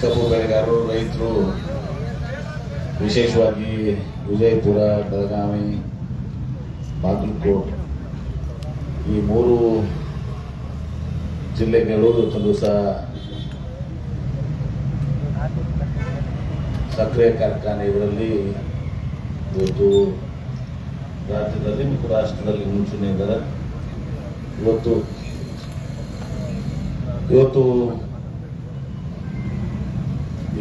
ಕಬ್ಬು ಬೆಳೆಗಾರರು ರೈತರು ವಿಶೇಷವಾಗಿ ವಿಜಯಪುರ, ಬೆಳಗಾವಿ, ಬಾಗಲಕೋಟ್ ಈ ಮೂರು ಜಿಲ್ಲೆಗಳು ತಂದು ಸಹ ಸಕ್ಕರೆ ಕಾರ್ಖಾನೆಗಳಲ್ಲಿ ಇವತ್ತು ರಾಜ್ಯದಲ್ಲಿ ಮತ್ತು ರಾಷ್ಟ್ರದಲ್ಲಿ ಮುಂಚೂಣಿ ಇದ್ದಾರೆ. ಇವತ್ತು ಇವತ್ತು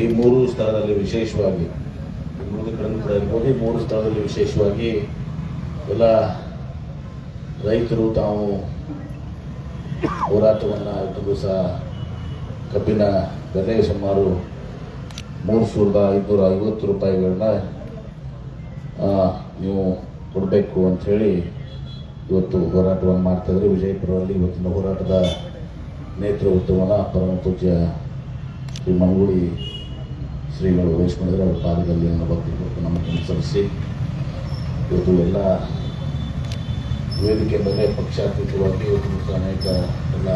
ಈ ಮೂರು ಸ್ಥಳದಲ್ಲಿ ವಿಶೇಷವಾಗಿ ಮೂರು ಕಡೆಯೂ ಕೂಡ ಇರ್ಬೋದು ಈ ಮೂರು ಸ್ಥಳದಲ್ಲಿ ವಿಶೇಷವಾಗಿ ಎಲ್ಲ ರೈತರು ತಾವು ಹೋರಾಟವನ್ನು ಇವತ್ತು ಸಹ ಕಬ್ಬಿನ ಬೆಲೆ ಸುಮಾರು ಮೂರು ಸಾವಿರದ ಐದುನೂರ ಐವತ್ತು ರೂಪಾಯಿಗಳನ್ನ ನೀವು ಕೊಡಬೇಕು ಅಂಥೇಳಿ ಇವತ್ತು ಹೋರಾಟವನ್ನು ಮಾಡ್ತಾಯಿದ್ರೆ ವಿಜಯಪುರದಲ್ಲಿ ಇವತ್ತಿನ ಹೋರಾಟದ ನೇತೃತ್ವವನ್ನು ಪರಮ ಪೂಜ್ಯ ಶ್ರೀ ಮಂಗುಳಿ ಶ್ರೀಗಳು ವಹಿಸ್ಕೊಂಡಿದ್ರೆ ಅವರ ಪಾದದಲ್ಲಿ ನನ್ನ ಭಕ್ತಿ ನಮ್ಮನ್ನು ಅನುಸರಿಸಿ ಇವತ್ತು ಎಲ್ಲ ವೇದಿಕೆ ಮೇಲೆ ಪಕ್ಷಾತೀತವಾಗಿ ಇವತ್ತು ಅನೇಕ ಎಲ್ಲ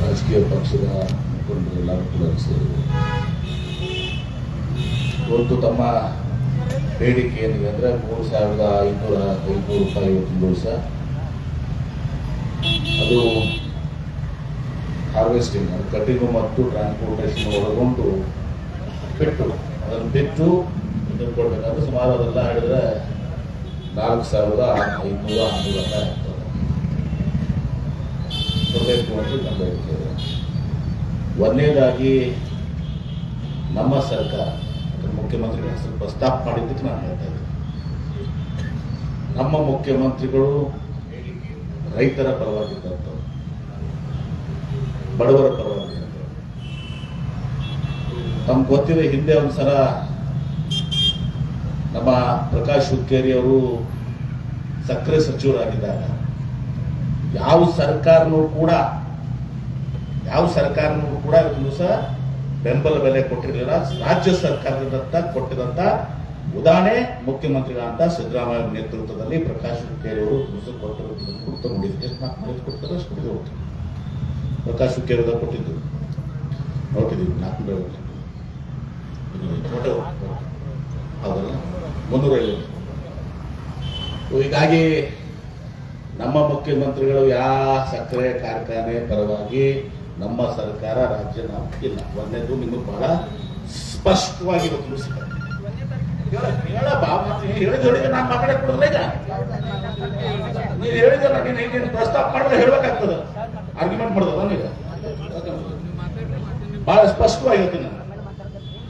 ರಾಜಕೀಯ ಪಕ್ಷದ ಮುಖಂಡರು ಎಲ್ಲರೂ ಕೂಡ ಇವತ್ತು ತಮ್ಮ ಬೇಡಿಕೆ ಏನಿದೆ ಅಂದರೆ ಮೂರು ಸಾವಿರದ ಐನೂರ ಐನೂರು ರೂಪಾಯಿ ಇವತ್ತಿನ ದಿವಸ ಅದು ಹಾರ್ವೆಸ್ಟಿಂಗ್ ಅದು ಕಟಿಂಗು ಮತ್ತು ಟ್ರಾನ್ಸ್ಪೋರ್ಟೇಷನ್ ಒಳಗೊಂಡು ಬಿಟ್ಟು, ಅದನ್ನು ಬಿಟ್ಟು ಕೊಡಬೇಕಾದ್ರೆ ಸುಮಾರು ಅದೆಲ್ಲ ಹೇಳಿದ್ರೆ ನಾಲ್ಕು ಸಾವಿರದ ಐನೂರ ಹನ್ನೂರು ರೂಪಾಯಿ ಕೊಡಬೇಕು ಅಂತ ನಮ್ಮ ಬೇಡಿಕೆ ಇದೆ ಒಂದನೇದಾಗಿ ನಮ್ಮ ಸರ್ಕಾರ ಅದನ್ನ ಮುಖ್ಯಮಂತ್ರಿಗಳ ಹೆಸರು ಪ್ರಸ್ತಾಪ ಮಾಡಿದ್ದಕ್ಕೆ ನಾನು ಹೇಳ್ತಾ ಇದ್ದೀನಿ. ನಮ್ಮ ಮುಖ್ಯಮಂತ್ರಿಗಳು ರೈತರ ಪರವಾಗಿದ್ದಂಥವ್ರು, ಬಡವರ ಪರವಾಗಿದ್ದಂಥವ್ರು. ನಮ್ಗೆ ಗೊತ್ತಿದೆ ಹಿಂದೆ ಒಂದ್ಸಲ ನಮ್ಮ ಪ್ರಕಾಶ್ ಹುಕ್ಕೇರಿ ಅವರು ಸಕ್ಕರೆ ಸಚಿವರಾಗಿದ್ದಾಗ ಯಾವ ಸರ್ಕಾರನೂ ಕೂಡ, ಯಾವ ಸರ್ಕಾರನೂ ಕೂಡ ದಿವಸ ಬೆಂಬಲ ಬೆಲೆ ಕೊಟ್ಟಿರಲಿಲ್ಲ, ರಾಜ್ಯ ಸರ್ಕಾರದಂತ ಕೊಟ್ಟಿದಂತ ಉದಾಹರಣೆ ಮುಖ್ಯಮಂತ್ರಿಗಳಂತ ಸಿದ್ದರಾಮಯ್ಯ ನೇತೃತ್ವದಲ್ಲಿ ಪ್ರಕಾಶ್ ಹುಕ್ಕೇರಿಯವರು ಅವರು ದಿವಸ ಕೊಟ್ಟರು ಪ್ರಕಾಶ್ ಹುಕ್ಕೇರಿ ಅವರು ಕೊಟ್ಟಿದ್ದು ನೋಡಿದೀವಿ ನಾಲ್ಕು ನೂರೈವತ್ತು ಹೌದಲ್ಲ? ಮುನ್ನೂರೈವತ್ತು. ಹೀಗಾಗಿ ನಮ್ಮ ಮುಖ್ಯಮಂತ್ರಿಗಳು ಯಾವ ಸಕ್ಕರೆ ಕಾರ್ಖಾನೆ ಪರವಾಗಿ ನಮ್ಮ ಸರ್ಕಾರ ರಾಜ್ಯ ನಾವು ಒಂದೇದು ನಿಮಗೆ ಬಹಳ ಸ್ಪಷ್ಟವಾಗಿ ಇವತ್ತು ತಿಳಿಸಿದ್ದಾರೆ ಹೇಳ ಬಾ, ಮತ್ತೆ ನೀನು ಮಾತಾಡಕ್ ಕೊಡಲ್ಲ ಈಗ. ನೀನು ಹೇಳಿದಲ್ಲ ನೀನು ನೀನು ಪ್ರಸ್ತಾಪ ಮಾಡಿದ್ರೆ ಹೇಳ್ಬೇಕಾಗ್ತದ. ಆರ್ಗ್ಯುಮೆಂಟ್ ಮಾಡೋದಲ್ಲ ನೀನು ಬಹಳ ಸ್ಪಷ್ಟವಾಗಿ ಹೇಳ್ತೀನಿ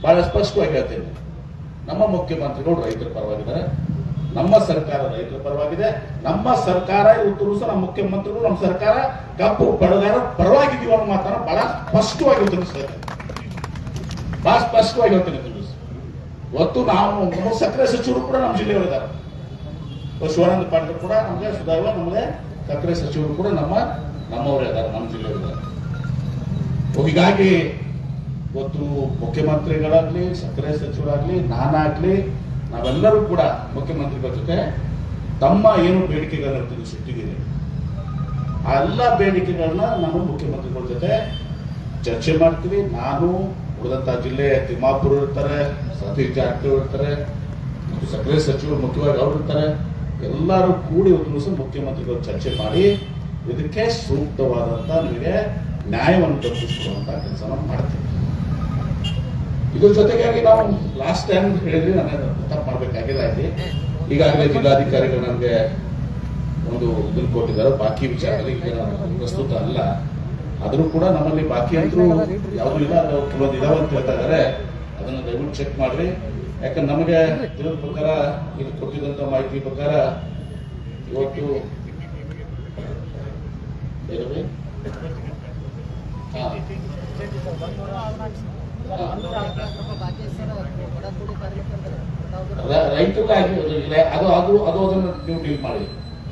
ಬಹಳ ಸ್ಪಷ್ಟವಾಗಿ ಹೇಳ್ತೀನಿ. ನಮ್ಮ ಮುಖ್ಯಮಂತ್ರಿಗಳು ರೈತರ ಪರವಾಗಿದ್ದಾರೆ. ನಮ್ಮ ಸರ್ಕಾರ ರೈತರ ಪರವಾಗಿದೆ. ನಮ್ಮ ಸರ್ಕಾರ ಇವತ್ತು ನಮ್ಮ ಮುಖ್ಯಮಂತ್ರಿಗಳು ನಮ್ಮ ಸರ್ಕಾರ ಕಬ್ಬು ಬಡಗಾರ ಪರವಾಗಿದ್ದೀವಿ ಅನ್ನೋ ಮಾತನ್ನ ಬಹಳ ಸ್ಪಷ್ಟವಾಗಿ ಸರ್ ಬಹಳ ಸ್ಪಷ್ಟವಾಗಿ ಹೇಳ್ತೇನೆ ಇವತ್ತು ನಾವು ಸಕ್ಕರೆ ಸಚಿವರು ಕೂಡ ನಮ್ಮ ಜಿಲ್ಲೆಯವರಿದ್ದಾರೆ ಶಿವಾನಂದ ಪಾಟೀಲ್ ಕೂಡ ನಮಗೆ ಸುಧಾರ ನಮಗೆ, ಸಕ್ಕರೆ ಸಚಿವರು ಕೂಡ ನಮ್ಮ, ನಮ್ಮವರೇ ಇದ್ದಾರೆ, ನಮ್ಮ ಜಿಲ್ಲೆಯವರಿದ್ದಾರೆ ಹೀಗಾಗಿ ಇವತ್ತು ಮುಖ್ಯಮಂತ್ರಿಗಳಾಗ್ಲಿ, ಸಕ್ಕರೆ ಸಚಿವರಾಗ್ಲಿ, ನಾನಾಗ್ಲಿ, ನಾವೆಲ್ಲರೂ ಕೂಡ ಮುಖ್ಯಮಂತ್ರಿಗಳ ಜೊತೆ ತಮ್ಮ ಏನು ಬೇಡಿಕೆಗಳನ್ನು ತಿಳಿಸಿಟ್ಟಿದ್ದೀರಿ ಆ ಎಲ್ಲ ಬೇಡಿಕೆಗಳನ್ನ ನಾನು ಮುಖ್ಯಮಂತ್ರಿಗಳ ಜೊತೆ ಚರ್ಚೆ ಮಾಡ್ತೀವಿ. ನಾನು ಉಳಿದಂತ ಜಿಲ್ಲೆ ತಿಮ್ಮಾಪುರ ಇರ್ತಾರೆ, ಸತೀಶ್ ಜಾರಕಿಹೊಳಿ ಇರ್ತಾರೆ ಸಕ್ಕರೆ ಸಚಿವರು ಮುಖ್ಯವಾಗಿ ಅವರು ಇರ್ತಾರೆ. ಎಲ್ಲರೂ ಕೂಡಿ ಒಂದು ದಿವಸ ಮುಖ್ಯಮಂತ್ರಿಗಳು ಚರ್ಚೆ ಮಾಡಿ ಇದಕ್ಕೆ ಸೂಕ್ತವಾದಂತ ನಿಮಗೆ ನ್ಯಾಯವನ್ನು ತಪ್ಪಿಸಿಕೊಡುವಂತ ಕೆಲಸ ಮಾಡ್ತೀವಿ. ಇದ್ರ ಜೊತೆಗಾಗಿ ನಾವು ಲಾಸ್ಟ್ ಟೈಮ್ ಹೇಳಿದ್ವಿ ನನಗೆ ತಪ್ಪು ಮಾಡ್ಬೇಕಾಗಿಲ್ಲ ಇಲ್ಲಿ ಈಗಾಗಲೇ ಜಿಲ್ಲಾಧಿಕಾರಿಗಳು ನನಗೆ ಒಂದು ಇದನ್ನು ಕೊಟ್ಟಿದ್ದಾರೆ. ಬಾಕಿ ವಿಚಾರದಲ್ಲಿ ಈಗ ಪ್ರಸ್ತುತ ಅಲ್ಲ. ಆದರೂ ಕೂಡ ನಮ್ಮಲ್ಲಿ ಬಾಕಿ ಅಂತೂ ಯಾವ್ದು ಇಲ್ಲ. ಕೆಲವೊಂದು ಇದಾವೆ ಅಂತ ಹೇಳ್ತಾ ಇದ್ದಾರೆ. ಅದನ್ನ ದಯವಿಟ್ಟು ಚೆಕ್ ಮಾಡ್ರಿ. ಯಾಕಂದ್ರೆ ನಮಗೆ ತಿಳಿದ ಪ್ರಕಾರ ಇಲ್ಲಿ ಕೊಟ್ಟಿದ್ದಂತ ಮಾಹಿತಿ ಪ್ರಕಾರ ಇವತ್ತು ಏನದು? ಹಾ. ರ- ರೈತರಿಗಾಗಿ ಇಲ್ಲ, ಅದು ಅದು ಅದು ಅದನ್ನು ನೀವು ಡೀಲ್ ಮಾಡಿ.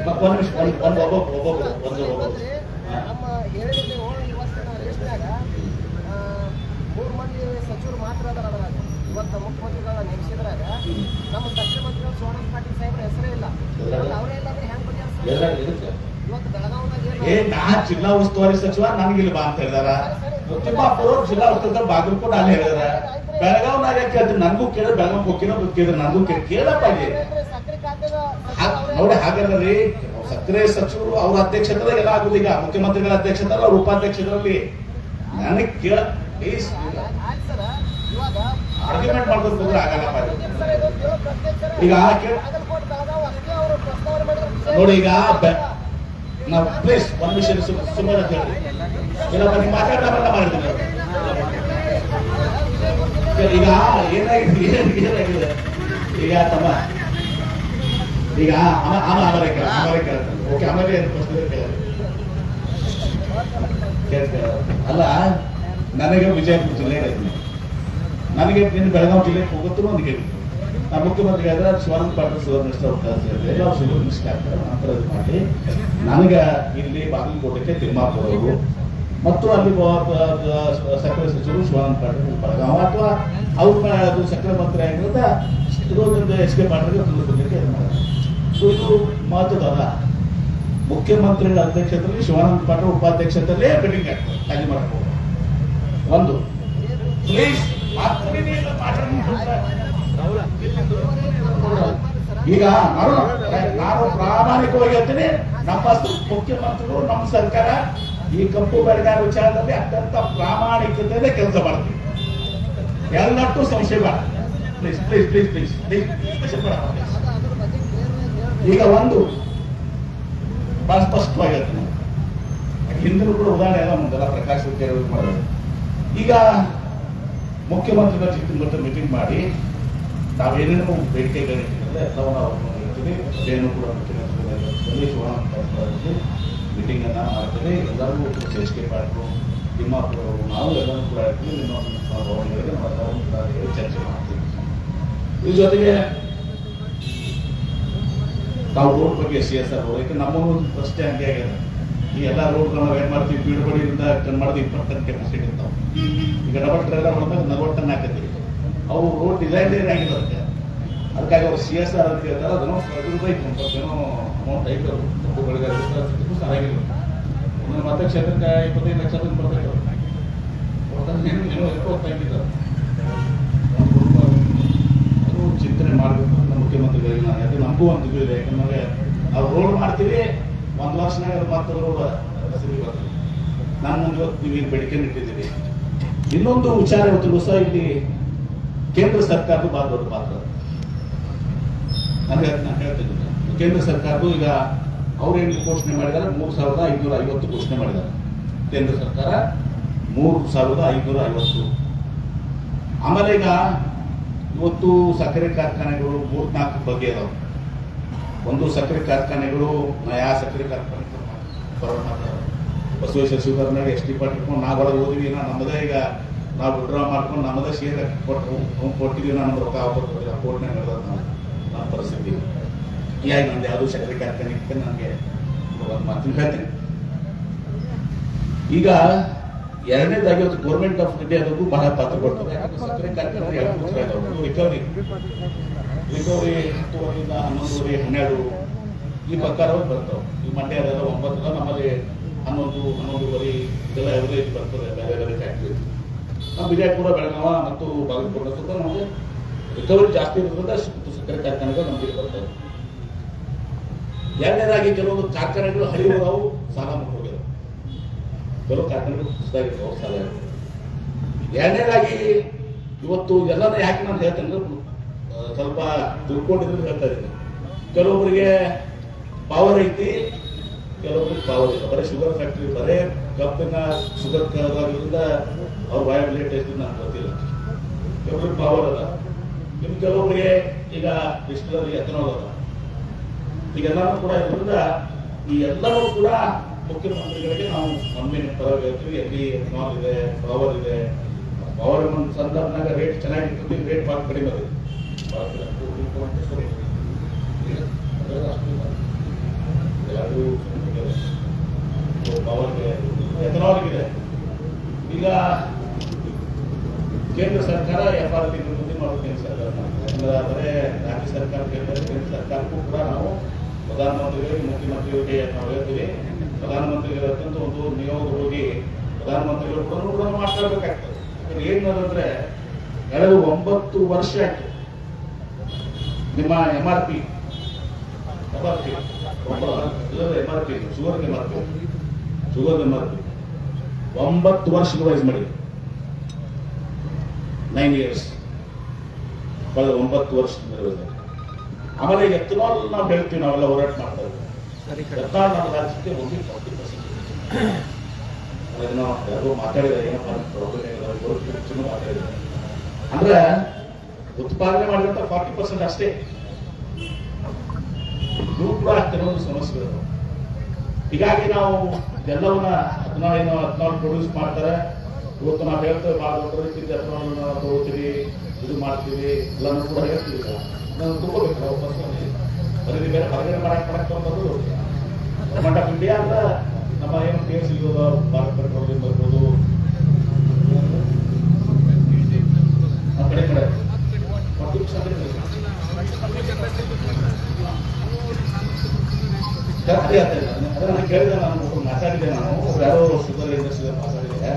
ಒಂದ್ ನಿಮಿಷ ಒಂದ್ ಒಂದು ಒಬ್ಬೊಬ್ರು ಒಬ್ಬೊಬ್ರು ಒಂದು ಒಬ್ಬೊಬ್ರು ಹಾ. ನಮ್ಮ ಲಿಸ್ಟ್ನಾಗ ಮೂರು ಮಂದಿ ಸಚಿವರು ಮಾತ್ರ ಅದಾರ ಅದ್ರಾಗ. ಇವತ್ತು ಮುಖ್ಯಮಂತ್ರಿಗಳನ್ನ ನೇಮಿಸಿದ್ರಾಗ ನಮ್ಮ ದಕ್ಷಿಣ ಮಂತ್ರಿಗಳು ಸೋಮನಾಥ್ ಪಾಟೀಲ್ ಸಾಹೇಬ್ರ ಹೆಸರೇ ಇಲ್ಲ? ಅವರೇ ಇಲ್ಲ ಅಂದ್ರೆ ಹೆಂಗ್ ಬಗೆಹರಿಸ್ತಾರೆ? ಇವತ್ತು ಬೆಳಗಾವಿದಾಗ ಏ ಏನು ನಾ ಜಿಲ್ಲಾ ಉಸ್ತುವಾರಿ ಸಚಿವ ನನಗೆ ಇಲ್ಲಿ ಬಾ ಅಂತ ಹೇಳಿದಾರ. ತಿಮ್ಮಾಪುರ ಜಿಲ್ಲಾ ಉಸ್ತುವಾರಿ ಬಾಗಲಕೋಟೆ ಅಲ್ಲಿ ಹೇಳಿದಾರ. ಬೆಳಗಾವ್ನಾಗ ಕೇಳಿದ್ರು ನನಗೂ ಕೇಳಿದ್ರೆ ಬೆಳಗಾವ್ ಹೋಗಿರೋ ಕೇಳಿದ್ರೆ ನನಗೂ ಕೇಳಿ ಕೇಳಪ್ಪ ಹಾ- ನೋಡಿ ಹಾಗಲ್ಲ ರೀ ಸಕ್ಕರೆ ಸಚಿವರು ಅವ್ರ ಅಧ್ಯಕ್ಷತೆ ಎಲ್ಲ ಆಗುದು ಈಗ ಮುಖ್ಯಮಂತ್ರಿಗಳ ಅಧ್ಯಕ್ಷತೆ ಅಲ್ಲ ಉಪಾಧ್ಯಕ್ಷರಲ್ಲಿ ನನಗೆ ಕೇಳ ಪ್ಲೀಸ್ ಆರ್ಗ್ಯುಮೆಂಟ್ ಮಾಡ್ಕೊಂಡು ಆಗಲ್ಲಪ್ಪ. ಈಗ. ನೋಡಿ, ಈಗ ನಾವು ಪ್ಲೀಸ್ ಒಂದ್ ವಿಷಯ ಸುಮ್ಮನೆ ಅಂತ ಹೇಳಿ ಇಲ್ಲ ನೀವು ಮಾತಾಡಲ್ಲ ಮಾಡಿದ್ದೀನಿ ಈಗ ಏನಾಗಿದೆ ಏನ್- ಏನಾಗಿದೆ ಈಗ ತಮ್ಮ ಈಗ ಅಮ ಅಮ ಅಮರ ಅಲ್ಲ, ನನಗೆ ವಿಜಯಪುರ ಜಿಲ್ಲೆ ನನಗೆ ನಿನ್ನ ಬೆಳಗಾವಿ ಜಿಲ್ಲೆಗೆ ಹೋಗುತ್ತೂ ಒಂದು ಕೇಳಿ. ನಾ ಮುಖ್ಯಮಂತ್ರಿ ಆದ್ರೆ ಶಿವಾನಂದ ಪಾಟೀಲ್ ಸುವರ್ಣ ಅಂತ ಹೇಳಿದ್ರೆ ಎಲ್ಲ ಸುವರ್ಣ ನಿಷ್ಠ ಆಗ್ತಾರೆ. ನಂತರ ಮಾಡಿ. ನನಗೆ ಇಲ್ಲಿ ಬಾಗಲಕೋಟೆಗೆ ತಿಮ್ಮಾಪುರವರು ಮತ್ತು ಅಲ್ಲಿ ಸಕ್ಕರೆ ಸಚಿವರು ಶಿವಾನಂದ ಪಾಟೀಲ್ ಬೆಳಗಾವಿ. ಅಥವಾ ಅವ್ರ ಸಕ್ಕರೆ ಮಂತ್ರಿ ಆಗಿರೋದ ಎಸ್ ಕೆ ಪಾಟೀಲ್ಗೆ ಇದು ಕೊಡಲಿಕ್ಕೆ ಇದು ಮಾಡಿದ್ರು. ಸೊ ಮುಖ್ಯಮಂತ್ರಿಗಳ ಅಧ್ಯಕ್ಷತೆಯಲ್ಲಿ ಶಿವಾನಂದ ಪಾಟೀಲ್ ಉಪಾಧ್ಯಕ್ಷತೆಯಲ್ಲೇ ಮೀಟಿಂಗ್ ಆಗ್ತದೆ ಖಾಲಿ ಮಾಡಬಹುದು ಒಂದು ಪ್ಲೀಸ್ ಈಗ ನಾನು ಪ್ರಾಮಾಣಿಕವಾಗಿ ಹೇಳ್ತೀನಿ ನಮ್ಮ ಮುಖ್ಯಮಂತ್ರಿಗಳು ನಮ್ಮ ಸರ್ಕಾರ ಈ ಕಪ್ಪು ಬೆಳೆಗಾರ ವಿಚಾರದಲ್ಲಿ ಅತ್ಯಂತ ಪ್ರಾಮಾಣಿಕತೆಯಿಂದ ಕೆಲಸ ಮಾಡ್ತೀವಿ ಎಲ್ಲಟ್ಟು ಸಂಶಯ please please please please please ಈಗ ಒಂದು, ಬಹಳ ಸ್ಪಷ್ಟವಾಗಿ ಹೇಳ್ತೀನಿ ಹಿಂದಿನ ಕೂಡ ಉದಾಹರಣೆ ಎಲ್ಲ ಮುಂದೆಲ್ಲ ಪ್ರಕಾಶ್ ಮಾಡೋದು ಈಗ ಮುಖ್ಯಮಂತ್ರಿಗಳ ಜೊತೆ ಮತ್ತೆ ಮೀಟಿಂಗ್ ಮಾಡಿ, ನಾವೇನೇನು ಬೇಡಿಕೆಗಳಿಟ್ಟಿದ್ರೆ ಎಲ್ಲವನ್ನ ಅವ್ರನ್ನ ಹೇಳ್ತೀವಿ ಅದೇನು ಕೂಡ ಮುಖ್ಯಮಂತ್ರಿಗಳಲ್ಲಿ ಮೀಟಿಂಗ್ ಅನ್ನ ಮಾಡ್ತೀವಿ, ಎಲ್ಲರಿಗೂ ಎಚ್ ಮಾಡಿದ್ರು ನಿಮ್ಮ ತಿಮ್ಮಾಪುರ ನಾವು ಎಲ್ಲರೂ ಕೂಡ ಹೇಳಿ ಚರ್ಚೆ ಮಾಡ್ತೀವಿ. ಇದ್ರ ಜೊತೆಗೆ ನಾವು ರೋಡ್ ಬಗ್ಗೆ ಸಿ ಎಸ್ ಆರ್ ರೋಡ್ ನಮ್ಮ ಪ್ರಶ್ನೆ ಹಂಗೆ ಆಗ್ಯದ. ಈ ಎಲ್ಲ ರೋಡ್ಗಳನ್ನ ನಾವು ಏನು ಮಾಡ್ತೀವಿ? ಬೀಡುಬಡಿಯಿಂದ ಕಣ್ ಮಾಡೋದು ಇಪ್ಪತ್ತನ್ ಟನ್ ಕೆಪಾಸಿಟಿ ಇರ್ತಾವ ಈಗ ಡಬಲ್ ಟ್ರೇಲರ್ ಮಾಡಿದಾಗ ನಲ್ವತ್ತು ಟನ್ ಹಾಕತ್ತೀವಿ. ಅವು ರೋಡ್ ಡಿಸೈನ್ ಏನಾಗಿದೆ ಅದಕ್ಕೆ. ಅದಕ್ಕಾಗಿ ಅವ್ರು ಸಿ ಎಸ್ ಆರ್ ಅಂತ ಹೇಳ್ತಾರೆ, ಅದನ್ನು ಐತೆ ಒಂದು ಏನೋ ಅಮೌಂಟ್ ಐತೆ ಅದು ಬೆಳಗ್ಗೆ ಅದಕ್ಕೂ ಸರಿಯಾಗಿಲ್ಲ ಒಂದು ಮತಕ್ಷೇತ್ರಕ್ಕೆ ಇಪ್ಪತ್ತೈದು ಲಕ್ಷ ಅದು. ಒಟ್ನಲ್ಲಿ ಏನೋ ಅದು ಚಿಂತನೆ ಮಾಡಬೇಕು ಅಂತ ಮುಖ್ಯಮಂತ್ರಿಗಳಿಗೆ ನಾನು ಯಾಕೆ ನಮಗೂ ಒಂದು ಇದು ಇದೆ. ಯಾಕಂದ್ರೆ ನಾವು ರೋಡ್ ಮಾಡ್ತೀವಿ, ಒಂದು ವರ್ಷನಾಗ ಮತ್ತೆ ರೋಡ್ ರಸ್ತೆ ಬರ್ತದೆ. ನಾನು ಇವತ್ತು ನೀವು ಬೇಡಿಕೆ ಇಟ್ಟಿದ್ದೀವಿ ಇನ್ನೊಂದು ವಿಚಾರ ಇವತ್ತು ಸಹ ಇಲ್ಲಿ ಕೇಂದ್ರ ಸರ್ಕಾರದ ಬಹಳ ದೊಡ್ಡ ಪಾತ್ರ. ನಾನು ನಾನು ಹೇಳ್ತಿದ್ದೀನಿ ಕೇಂದ್ರ ಸರ್ಕಾರದ್ದು ಈಗ ಅವ್ರೇನು ಘೋಷಣೆ ಮಾಡಿದ್ದಾರೆ? ಮೂರು ಸಾವಿರದ ಐನೂರ ಐವತ್ತು ಘೋಷಣೆ ಮಾಡಿದ್ದಾರೆ. ಕೇಂದ್ರ ಸರ್ಕಾರ ಮೂರು ಸಾವಿರದ ಐನೂರ ಐವತ್ತು. ಆಮೇಲೆ ಈಗ ಇವತ್ತು ಸಕ್ಕರೆ ಕಾರ್ಖಾನೆಗಳು ಮೂರ್ನಾಲ್ಕು ಬಗೆ ಅದಾವೆ. ಒಂದು ಸಕ್ಕರೆ ಕಾರ್ಖಾನೆಗಳು ನಯಾ ಸಕ್ಕರೆ ಕಾರ್ಖಾನೆ ಬರೋ ಮಾತಾಡೋದು. ಬಸವೇಶ್ವರ ಶಿವಕರ್ನಾಗ ಎಸ್ ಟಿ ಪಾರ್ಟಿ ಇಟ್ಕೊಂಡು ನಾವು ಒಳಗೆ ಹೋದ್ವಿ ನಾ ನಮ್ಮದೇ ಈಗ ನಾವು ವಿಡ್ರಾ ಮಾಡ್ಕೊಂಡು ನಮ್ಮದೇ ಶೇರ್ ಕೊಟ್ಟು ಕೊಟ್ಟಿದ್ದೀವಿ ನಾನು ರೊಕ್ಕ ಹಾಕೋದು ಕೋರ್ಟ್ನಾಗ ನಡೆದ ನಮ್ಮ ಪರಿಸ್ಥಿತಿ. ಹೀಗಾಗಿ ನಂದು ಯಾವುದೂ ಸಕ್ಕರೆ ಕಾರ್ಖಾನೆ ಇತ್ತು ನನಗೆ ಒಂದು ಮಾತಿನ ಹೇಳ್ತೀನಿ. ಈಗ ಎರಡನೇದಾಗಿ ಒಂದು ಗೌರ್ಮೆಂಟ್ ಆಫ್ ಇಂಡಿಯಾದಕ್ಕೂ ಬಹಳ ಪಾತ್ರ ಕೊಡ್ತದೆ ಸಕ್ಕರೆ ಕಾರ್ಖಾನೆ ರಿಕವರಿ ರಿಕವರಿ ಹತ್ತುವರೆಯಿಂದ ಹನ್ನೊಂದುವರೆ, ಹನ್ನೆರಡು ಈ ಪ್ರಕಾರ ಬರ್ತಾವೆ. ಈ ಮಂಡ್ಯದ ಒಂಬತ್ತು ನಮ್ಮಲ್ಲಿ ಹನ್ನೊಂದು, ಹನ್ನೊಂದುವರೆ ಇದೆಲ್ಲ ಎವರೇಜ್ ಬರ್ತದೆ. ಬೇರೆ ಬೇರೆ ಫ್ಯಾಕ್ಟ್ರಿ ನಮ್ಮ ವಿಜಯಪುರ ಬೆಳಗಾವ ಮತ್ತು ಬಾಗಲಕೋಟೆ ಸುತ್ತ ನಮಗೆ ರಿಕವರಿ ಜಾಸ್ತಿ ಇರೋದ್ರಿಂದ ಸಕ್ಕರೆ ಕಾರ್ಖಾನೆಗಳು ನಮಗೆ ಬರ್ತವೆ. ಎರಡನೇದಾಗಿ ಕೆಲವೊಂದು ಕಾರ್ಖಾನೆಗಳು ಹಳಿ ಸಾಲ ಸಾಲ ಕೆಲವು ಕಾರ್ಖಾನೆಗಳು ಹೊಸದಾಗಿರ್ತಾವೆ ಸಾಲ. ಎರಡನೇದಾಗಿ ಇವತ್ತು ಎಲ್ಲರೂ ಯಾಕೆ ನಾನು ಹೇಳ್ತೇನೆ ಸ್ವಲ್ಪ ದುಡ್ಕೊಂಡಿದ್ರು ಹೇಳ್ತಾ ಇದ್ದೀನಿ. ಕೆಲವೊಬ್ಬರಿಗೆ ಪವರ್ ಐತಿ ಕೆಲವೊಬ್ಬರಿಗೆ ಪವರ್ ಇಲ್ಲ. ಬರೀ ಶುಗರ್ ಫ್ಯಾಕ್ಟ್ರಿ ಬರೇ ಕಬ್ಬಿನ ಶುಗರ್ ಕರೋದ್ರಿಂದ ಅವ್ರ ವಯಬಿಲಿಟಿ ಎಷ್ಟು ನನಗೆ ಗೊತ್ತಿಲ್ಲ. ಕೆಲವ್ರಿಗೆ ಪವರ್ ಅದ. ನಿಮ್ ಕೆಲವೊಬ್ಬರಿಗೆ ಈಗ ಡಿಸ್ಟಿಲರಿ ಎಥನಾಲ್ ಅದ. ಕೂಡ ಇದರಿಂದ ಈ ಎಲ್ಲರೂ ಕೂಡ ಮುಖ್ಯಮಂತ್ರಿಗಳಿಗೆ ನಾವು ಕಮ್ಮಿ ಹೇಳ್ತೀವಿ ಎಲ್ಲಿ ಎಥನಾಲ್ ಇದೆ ಪವರ್ ಇದೆ. ಪವರ್ ಒಂದು ಸಂದರ್ಭನಾಗ ರೇಟ್ ಚೆನ್ನಾಗಿರ್ತದೆ ರೇಟ್ ಭಾಳ ಕಡಿಮೆ ಅದು. ಅದು ಪವರ್ಗೆ ಎಥನಾಲ್ಗಿದೆ ಈಗ ಕೇಂದ್ರ ಸರ್ಕಾರ ಎಫ್ ಆರ್ ಪಿ ಅಭಿವೃದ್ಧಿ ಮಾಡೋದು ಕೇಂದ್ರ ಸರ್ಕಾರ ಯಾಕಂದ್ರೆ ರಾಜ್ಯ ಸರ್ಕಾರ ಕೇಂದ್ರ ಸರ್ಕಾರಕ್ಕೂ ಕೂಡ ನಾವು ಪ್ರಧಾನಮಂತ್ರಿಗಳಿಗೆ, ಮುಖ್ಯಮಂತ್ರಿಗಳಿಗೆ ನಾವು ಹೇಳ್ತೀವಿ. ಪ್ರಧಾನಮಂತ್ರಿಗಳ ಅತ್ಯಂತ ಒಂದು ನಿಯೋಗ ಹೋಗಿ ಪ್ರಧಾನಮಂತ್ರಿಗಳು ಕೂಡ ಮಾತಾಡ್ಬೇಕಾಗ್ತದೆ. ಏನ್ ಕಳೆದ ಒಂಬತ್ತು ವರ್ಷ ಆಯ್ತು. ನಿಮ್ಮ M R P M R P M R P sugar M R P sugar M R P ಒಂಬತ್ತು ವರ್ಷ ವಯಸ್ಸು ಮಾಡಿ ನೈನ್ ಇಯರ್ಸ್ ಕಳೆದ ಒಂಬತ್ತು ವರ್ಷ ಆಮೇಲೆ ಎತ್ತನಾಲ್ ನಾವು ಹೇಳ್ತೀವಿ, ನಾವೆಲ್ಲ ಹೋರಾಟ ಮಾಡ್ತಾ ಇದ್ದೀವಿ. ಅಂದ್ರೆ ಉತ್ಪಾದನೆ ಮಾಡಿದಂತ ಫಾರ್ಟಿ ಪರ್ಸೆಂಟ್ ಅಷ್ಟೇ. ಇದು ಕೂಡ ಕೆಲವೊಂದು ಸಮಸ್ಯೆಗಳು. ಹೀಗಾಗಿ ನಾವು ಎಲ್ಲವನ್ನ ಹದಿನಾರು ಹದಿನಾರು ಪ್ರೊಡ್ಯೂಸ್ ಮಾಡ್ತಾರೆ. ಇವತ್ತು ನಾವು ಹೇಳ್ತೇವೆ ಭಾಳ ದೊಡ್ಡ ರೀತಿಯಿಂದ ಹದಿನಾರು ನಾವು ತಗೋತೀವಿ, ಇದು ಮಾಡ್ತೀವಿ, ಎಲ್ಲನೂ ಕೂಡ ಹೇಳ್ತೀವಿ ನಾವು ತಗೋಬೇಕು ವಾಪಸ್ ಬರೀ ಹೊರಗಡೆ ಮಾಡಕ್ ಮಾಡಕ್ ಬಂದು ಆಫ್ ಇಂಡಿಯಾ ಅಂತ ನಮ್ಮ ಏನು ಪಿ ಎಸ್ ಭಾರತ ಪೆಟ್ರೋಲಿಯಂ ಬರ್ಬೋದು. ಆ ಕಡೆ ಕಡೆ. ಅದನ್ನ ಕೇಳಿದೆ, ನಾನು ಮಾತಾಡಿದೆ, ನಾನು ಯಾರೋ ಶುಗರ್ ಇಂಡಸ್ಟ್ರಿಯಲ್ಲಿ ಮಾತಾಡಿದೆ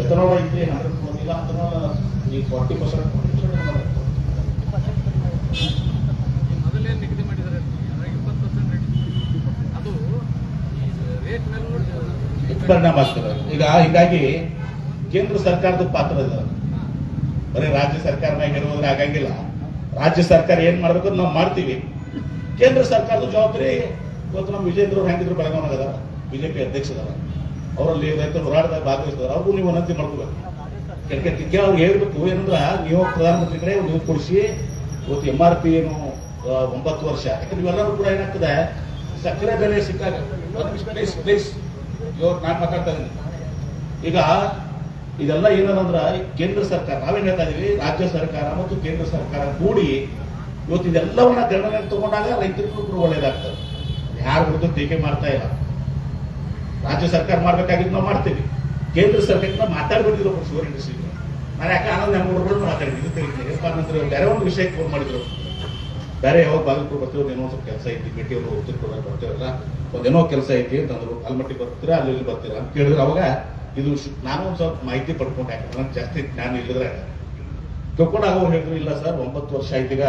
ಎಥನಾಲ್ ಐತಿ ಹಂಡ್ರೆಡ್ ಕೊಡಲಿಲ್ಲ ಅಂತ ಈ ಫಾರ್ಟಿ ಪರ್ಸೆಂಟ್ ಮೊದಲೇ ನಿಗದಿ ಮಾಡಿದ್ದಾರೆ ಅದ್ರಾಗ ಇಪ್ಪತ್ತು ಪರ್ಸೆಂಟ್ ರೇಟ್ ಅದು ರೇಟ್ ಮೇಲೆ ನೋಡಿ ಪರಿಣಾಮ ಆಗ್ತದೆ ಈಗ ಹೀಗಾಗಿ ಕೇಂದ್ರ ಸರ್ಕಾರದ ಪಾತ್ರ ಇದೆ. ಬರೀ ರಾಜ್ಯ ಸರ್ಕಾರ ಹೇಳುವುದ್ರೆ ಆಗಂಗಿಲ್ಲ ರಾಜ್ಯ ಸರ್ಕಾರ ಏನ್ ಮಾಡ್ಬೇಕು ನಾವು ಮಾಡ್ತೀವಿ. ಕೇಂದ್ರ ಸರ್ಕಾರದ ಜವಾಬ್ದಾರಿ, ಇವತ್ತು ನಮ್ಮ ವಿಜೇಂದ್ರ ಅವ್ರು ಹೆಂಗಿದ್ರು ಬೆಳಗಾವ್ ಅದಾರ. ಬಿಜೆಪಿ ಅಧ್ಯಕ್ಷ ಅದಾರ. ಅವರಲ್ಲಿ ರೈತರು ಹೋರಾಟದಾಗ ಭಾಗವಹಿಸಿದಾರೆ. ಅವ್ರಿಗೂ ನೀವು ವಿನಂತಿ ಮಾಡ್ಕೋಬೇಕು. ಕೆಲ ಅವ್ರು ಹೇಳ್ಬೇಕು, ಏನಂದ್ರ ನೀವು ಪ್ರಧಾನಮಂತ್ರಿ ಕಡೆ ನೀವು ಕೊಡಿಸಿ, ಇವತ್ತು ಎಂ ಆರ್ ಪಿ ಏನು ಒಂಬತ್ತು ವರ್ಷ. ಯಾಕಂದ್ರೆ ಇವೆಲ್ಲರೂ ಕೂಡ ಏನಾಗ್ತದೆ, ಸಕ್ಕರೆ ಬೆಲೆ ಸಿಕ್ಕಾಗ. ಪ್ಲೀಸ್ ಪ್ಲೀಸ್ ಇವತ್ತು ನಾನು ಮಾತಾಡ್ತಾ ಈಗ ಇದೆಲ್ಲ ಏನಂದ್ರ ಕೇಂದ್ರ ಸರ್ಕಾರ, ನಾವೇನ್ ಹೇಳ್ತಾ ಇದೀವಿ? ರಾಜ್ಯ ಸರ್ಕಾರ ಮತ್ತು ಕೇಂದ್ರ ಸರ್ಕಾರ ಕೂಡಿ ಇವತ್ತು ಇದೆಲ್ಲವನ್ನ ಗಣನೆ ತಗೊಂಡಾಗ ರೈತರಿಗೂ ಒಳ್ಳೇದಾಗ್ತದೆ. ಯಾರ ವಿರುದ್ಧ ಟೀಕೆ ಮಾಡ್ತಾ ಇಲ್ಲ. ರಾಜ್ಯ ಸರ್ಕಾರ ಮಾಡ್ಬೇಕಾಗಿದ್ದು ನಾವು ಮಾಡ್ತೀವಿ. ಕೇಂದ್ರ ಸರ್ಕಾರದಿಂದ ಮಾತಾಡ್ಬಿಟ್ಟಿದ್ರು ಒಬ್ರು ಶುಗರ್ ಇಂಡಸ್ಟ್ರಿ ನಾನು ಯಾಕೆ ಆನಂದ್ ನೆನಪುಗಳು ಮಾತಾಡಿದ್ವಿ ಮಾತಾಡಿದ್ದೀನಿ ಅನ್ನಂದ್ರೆ ಬೇರೆ ಒಂದು ವಿಷಯಕ್ಕೆ ಫೋನ್ ಮಾಡಿದ್ರು. ಬೇರೆ ಯಾವಾಗ ಬಾಗಲಕೋಟೆ ಬರ್ತೀವಿ ಏನೋ ಸ್ವಲ್ಪ ಕೆಲಸ ಐತಿ ಭೇಟಿಯವರು ಕೊಡೋದು ಬರ್ತೀವಲ್ಲ ಒಂದೇನೋ ಕೆಲಸ ಐತಿ ಅಂತಂದ್ರು ಆಲ್ಮಟ್ಟಿ ಬರ್ತೀರಾ, ಅಲ್ಲಿ ಇಲ್ಲಿ ಬರ್ತೀರಾ ಅಂತ ಕೇಳಿದ್ರೆ ಅವಾಗ ಇದು ನಾನು ಒಂದು ಸ್ವಲ್ಪ ಮಾಹಿತಿ ಪಡ್ಕೊಂಡು, ಯಾಕಂದ್ರೆ ನನಗೆ ಜಾಸ್ತಿ ಜ್ಞಾನ ಇಲ್ಲದ್ರೆ ತಿಳ್ಕೊಂಡಾಗ ಅವ್ರು ಹೇಳಿದ್ರು, ಇಲ್ಲ ಸರ್, ಒಂಬತ್ತು ವರ್ಷ ಐತಿಗ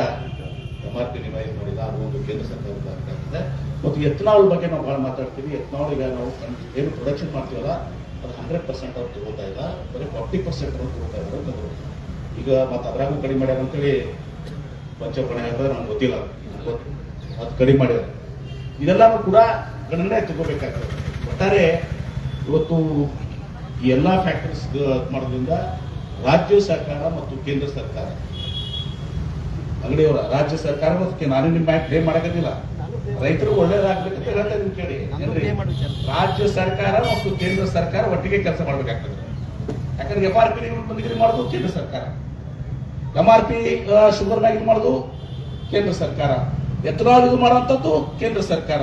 ಎಂ ಆರ್ ಪಿ ನಿಮಗೆ ಮಾಡಿಲ್ಲ ಅದು ಒಂದು ಕೇಂದ್ರ ಸರ್ಕಾರದ ಮತ್ತು ಎತ್ನಾಳ್ ಬಗ್ಗೆ ನಾವು ಭಾಳ ಮಾತಾಡ್ತೀವಿ. ಎತ್ನಾಳ್ ಈಗ ನಾವು ಏನು ಪ್ರೊಡಕ್ಷನ್ ಮಾಡ್ತೀವಲ್ಲ, ಅದು ಹಂಡ್ರೆಡ್ ಪರ್ಸೆಂಟ್ ಅವ್ರು ತಗೋತಾ ಇಲ್ಲ, ಬರೀ ಫಾರ್ಟಿ ಪರ್ಸೆಂಟ್ ಅವ್ರು ತಗೋತಾ ಇದ್ದಾರೆ ಅಂತಂದ್ರು ಈಗ ಮತ್ತೆ ಅದ್ರಾಗೂ ಕಡಿಮೆ ಮಾಡ್ಯಾರ ಅಂತೇಳಿ ಪಂಚಪಣೆ ಹಾಕಿದ್ರೆ ನಮ್ಗೆ ಗೊತ್ತಿಲ್ಲ. ಅದು ಕಡಿಮೆ ಮಾಡ್ಯಾರ. ಇದೆಲ್ಲನೂ ಕೂಡ ಗಣನೆ ತಗೋಬೇಕಾಗ್ತದೆ. ಒಟ್ಟಾರೆ ಇವತ್ತು ಈ ಎಲ್ಲಾ ಫ್ಯಾಕ್ಟರೀಸ್ ಮಾಡೋದ್ರಿಂದ ರಾಜ್ಯ ಸರ್ಕಾರ ಮತ್ತು ಕೇಂದ್ರ ಸರ್ಕಾರ ಅಂಗಡಿಯವರ ರಾಜ್ಯ ಸರ್ಕಾರ ಮತ್ತು ನಾನು ನಿಮ್ಮ ಬ್ಯಾಂಕ್ ಮಾಡಕತ್ತಿಲ್ಲ ರೈತರು ಒಳ್ಳೇದಾಗ್ಬೇಕಂತ ಹೇಳ್ತಾ ನಿಮ್ ಕೇಳಿ? ರಾಜ್ಯ ಸರ್ಕಾರ ಮತ್ತು ಕೇಂದ್ರ ಸರ್ಕಾರ ಒಟ್ಟಿಗೆ ಕೆಲಸ ಮಾಡ್ಬೇಕಾಗ್ತದೆ. ಯಾಕಂದ್ರೆ ಎಫ್ ಆರ್ ಪಿ ಬಂದಿಗೆ ಮಾಡೋದು ಕೇಂದ್ರ ಸರ್ಕಾರ. M R P sugar bank ಮಾಡೋದು ಕೇಂದ್ರ ಸರ್ಕಾರ. ಎಥನಾಲ್ ಇದು ಮಾಡುವಂಥದ್ದು ಕೇಂದ್ರ ಸರ್ಕಾರ.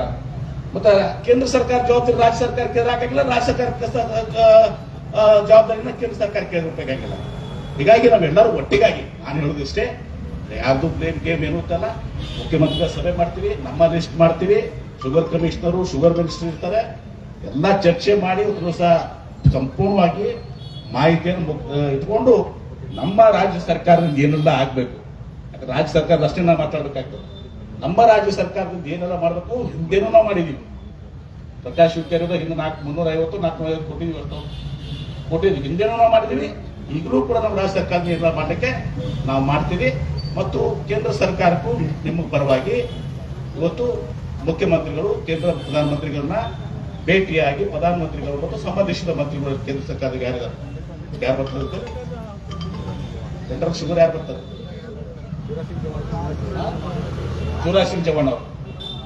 ಮತ್ತೆ ಕೇಂದ್ರ ಸರ್ಕಾರ ಜವಾಬ್ದಾರಿ ರಾಜ್ಯ ಸರ್ಕಾರಕ್ಕೆ ಹಾಕಂಗಿಲ್ಲ, ರಾಜ್ಯ ಸರ್ಕಾರಕ್ಕೆ ಜವಾಬ್ದಾರಿನ ಕೇಂದ್ರ ಸರ್ಕಾರಕ್ಕೆ ಬೇಕಾಗಿಲ್ಲ ಹೀಗಾಗಿ ನಾವೆಲ್ಲರೂ ಒಟ್ಟಿಗಾಗಿ, ನಾನು ಹೇಳೋದು ಇಷ್ಟೇ, ಯಾರ್ದು ಬ್ಲೇಮ್ ಗೇಮ್ ಏನು ಅಂತಲ್ಲ ಮುಖ್ಯಮಂತ್ರಿಗಳ ಸಭೆ ಮಾಡ್ತೀವಿ, ನಮ್ಮ ಲಿಸ್ಟ್ ಮಾಡ್ತೀವಿ ಶುಗರ್ ಕಮಿಷನರು ಶುಗರ್ ಮಿನಿಸ್ಟರ್ ಇರ್ತಾರೆ. ಎಲ್ಲ ಚರ್ಚೆ ಮಾಡಿ ಒಂದು ದಿವಸ ಸಂಪೂರ್ಣವಾಗಿ ಮಾಹಿತಿಯನ್ನು ಇಟ್ಕೊಂಡು ನಮ್ಮ ರಾಜ್ಯ ಸರ್ಕಾರದಿಂದ ಏನೆಲ್ಲ ಆಗಬೇಕು. ಯಾಕಂದ್ರೆ ರಾಜ್ಯ ಸರ್ಕಾರದಷ್ಟೇ ನಾವು ಮಾತಾಡ್ಬೇಕಾಗ್ತದೆ. ನಮ್ಮ ರಾಜ್ಯ ಸರ್ಕಾರದಿಂದ ಏನೆಲ್ಲ ಮಾಡಬೇಕು, ಹಿಂದೇನೂ ನಾವು ಮಾಡಿದೀವಿ. ಪ್ರಕಾಶ್ ಇರೋದು ಹಿಂದೆ ನಾಲ್ಕು ಮುನ್ನೂರ ಐವತ್ತು ನಾಲ್ಕು ಐವತ್ತು ಕೋಟಿ ಅಷ್ಟು ಕೊಟ್ಟಿದ್ದೀವಿ ಹಿಂದೇನೂ ನಾವು ಮಾಡಿದೀವಿ. ಈಗಲೂ ಕೂಡ ನಮ್ಮ ರಾಜ್ಯ ಸರ್ಕಾರದ ಎಲ್ಲ ಮಾಡಲಿಕ್ಕೆ ನಾವು ಮಾಡ್ತೀವಿ. ಮತ್ತು ಕೇಂದ್ರ ಸರ್ಕಾರಕ್ಕೂ ನಿಮ್ಮ ಪರವಾಗಿ ಇವತ್ತು ಮುಖ್ಯಮಂತ್ರಿಗಳು, ಕೇಂದ್ರ ಪ್ರಧಾನಮಂತ್ರಿಗಳನ್ನ ಭೇಟಿಯಾಗಿ ಪ್ರಧಾನಮಂತ್ರಿಗಳು ಮತ್ತು ಸಂಬಂಧಿಸಿದ ಮಂತ್ರಿಗಳು ಕೇಂದ್ರ ಸರ್ಕಾರದ ಯಾರಿದ್ದಾರೆ? ಯಾರು ಬರ್ತಾರೆ? ಸೆಂಟ್ರಲ್ ಶುಗರ್ ಯಾರು ಬರ್ತಾರೆ? ಶಿವರಾಜ್ ಸಿಂಗ್ ಚೌಹಾಣ್ ಅವರು.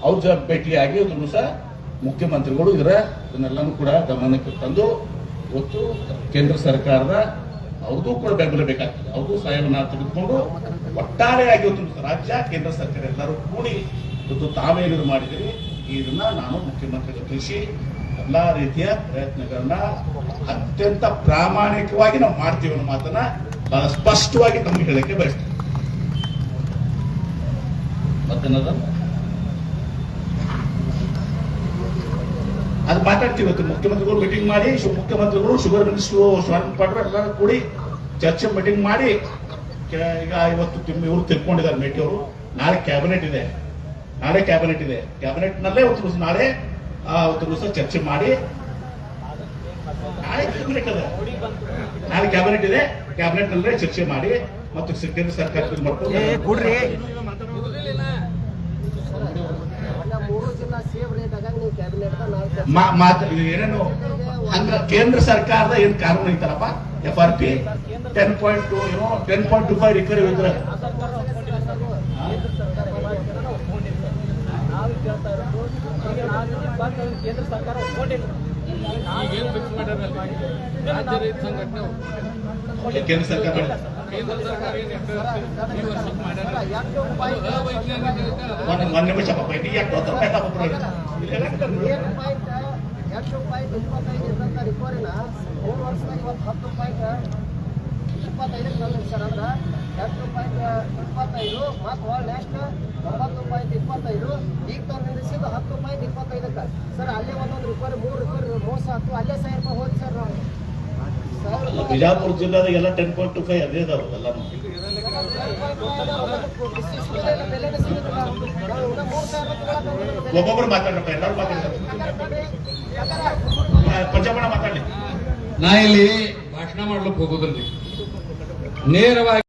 ಅವ್ರ ಜ ಭೇಟಿಯಾಗಿ ಅದನ್ನು ಸಹ ಮುಖ್ಯಮಂತ್ರಿಗಳು ಇದರ ಇದನ್ನೆಲ್ಲನೂ ಕೂಡ ಗಮನಕ್ಕೆ ತಂದು ಇವತ್ತು ಕೇಂದ್ರ ಸರ್ಕಾರದ ಅವ್ರದ್ದು ಕೂಡ ಬೆಂಬಲ ಬೇಕಾಗ್ತದೆ. ಅವ್ರದ್ದು ಸಹಾಯವನ್ನು ತೆಗೆದುಕೊಂಡು ಒಟ್ಟಾರೆಯಾಗಿ ರಾಜ್ಯ, ಕೇಂದ್ರ ಸರ್ಕಾರ ಎಲ್ಲರೂ ಕೂಡಿ ಇವತ್ತು ತಾವೇನಿದ್ರು ಮಾಡಿದಿರಿ ಇದನ್ನ ನಾನು ಮುಖ್ಯಮಂತ್ರಿಗಳು ತಿಳಿಸಿ ಎಲ್ಲಾ ರೀತಿಯ ಪ್ರಯತ್ನಗಳನ್ನ ಅತ್ಯಂತ ಪ್ರಾಮಾಣಿಕವಾಗಿ ನಾವು ಮಾಡ್ತೀವಿ ಅನ್ನೋ ಮಾತನ್ನ ಬಹಳ ಸ್ಪಷ್ಟವಾಗಿ ನಮ್ಗೆ ಹೇಳಕ್ಕೆ ಬಯಸ್ತೇನೆ. ಅದು ಮಾತಾಡ್ತೀವಿ ಇವತ್ತು. ಮುಖ್ಯಮಂತ್ರಿಗಳು ಮೀಟಿಂಗ್ ಮಾಡಿ ಮುಖ್ಯಮಂತ್ರಿಗಳು ಶುಗರ್ ಮಿನಿಸ್ಟ್ರು ಶಿವಾನಂದ ಪಾಟ್ರು ಎಲ್ಲರೂ ಕೂಡಿ ಚರ್ಚೆ ಮೀಟಿಂಗ್ ಮಾಡಿ ಈಗ ಇವತ್ತು ಇವರು ತಿಳ್ಕೊಂಡಿದ್ದಾರೆ ಮೇಟಿ ಅವರು. ನಾಳೆ ಕ್ಯಾಬಿನೆಟ್ ಇದೆ. ನಾಳೆ ಕ್ಯಾಬಿನೆಟ್ ಇದೆ. ಕ್ಯಾಬಿನೆಟ್ ನಲ್ಲೇ ಅವತ್ತು ದಿವಸ ನಾಳೆ ಅವತ್ತು ದಿವಸ ಚರ್ಚೆ ಮಾಡಿ. ನಾಳೆ ಕ್ಯಾಬಿನೆಟ್ ಇದೆ ನಾಳೆ ಕ್ಯಾಬಿನೆಟ್ ಇದೆ. ಕ್ಯಾಬಿನೆಟ್ ನಲ್ಲೇ ಚರ್ಚೆ ಮಾಡಿ, ಮತ್ತು ಸರ್ಕಾರ ಮುಗಿದಿಲ್ಲ ಮೊನ್ನೆ ಮೂರು ಜಿಲ್ಲಾ ಸೇವ್ ರೇಟ್ ಆಗ ನೀವು ಕ್ಯಾಬಿನೆಟ್ ನಾವು ಮಾ- ಮಾತು ಏನೇನು? ಹಂಗ ಕೇಂದ್ರ ಸರ್ಕಾರದ ಏನ್ ಕಾನೂನು ಐತಲ್ಲಪ್ಪ? F R P ten point two ten point two five recovery ಇದ್ರ. ಕೇಂದ್ರ ಸರ್ಕಾರ ಈಗೇನು ಫಿಕ್ಸ್ ಮಾಡ್ಯಾರಲ್ಲ ರಾಜ್ಯ ರೈತ ಸಂಘಟನೆ. ಕೇಂದ್ರ ಸರ್ಕಾರ ಮಾಡಿದೆ. ಕೇಂದ್ರ ಸರ್ಕಾರ ಏನು ಈ ವರ್ಷಕ್ಕೆ ಮಾಡ್ಯಾರ. ಅವೈಜ್ಞಾನಿಕ ಒಂದ್ ನಿಮಿಷ ಪಾಪ ಇಡೀ ಯಾಕೆ ಪಾಪ ಪಾಯಿಂಟ್ ಇಪ್ಪತ್ತೈದು ಇದ್ದಂಥ ರಿಕವರಿನ ಮೂರು ವರ್ಷದಾಗ ಇವತ್ತು ಹತ್ತು ಪಾಯಿಂಟ್ ಇಪ್ಪತ್ತೈದಕ್ಕೆ ತಂದಿದೆ ಸರ್ ಅಂದ್ರೆ ಎಂಟು ಪಾಯಿಂಟ್ ಇಪ್ಪತ್ತೈದು ಮತ್ತು ನೆಕ್ಸ್ಟ್ ಒಂಬತ್ತು ಪಾಯಿಂಟ್ ಇಪ್ಪತ್ತೈದು ಈಗ ತಂದು ಹತ್ತು ಪಾಯಿಂಟ್ ಇಪ್ಪತ್ತೈದಕ್ಕೆ. ಸರ್ ಅಲ್ಲೇ ಒಂದೊಂದು ರೂಪಾಯಿ ಮೂರು ರೂಪಾಯಿ ಮೋಸ ಆಯ್ತು ಅಲ್ಲೇ ಸಾವಿರ ರೂಪಾಯಿ ಹೋಗಿ ಸರ್ ನಾವು. ರೂಪಾಯಿ ಬಿಜಾಪುರ ಜಿಲ್ಲಾದಾಗ ಎಲ್ಲ ಟೆನ್ ಪಾಯಿಂಟ್ ಟು ಫೈವ್ ಅದೇ ಅದಾವ ಎಲ್ಲ. ರೂಪಾಯಿ ಒಬ್ಬೊಬ್ರು ಮಾತಾಡ್ರಪ್ಪ ಎಲ್ಲರೂ ಮಾತಾಡ್ತಾರೆ ಪಂಚಮಣ ಮಾತಾಡಿ ನಾ ಇಲ್ಲಿ ಭಾಷಣ ಮಾಡ್ಲಿಕ್ಕೆ ಹೋಗೋದಿಲ್ಲ. ನೇರವಾಗಿ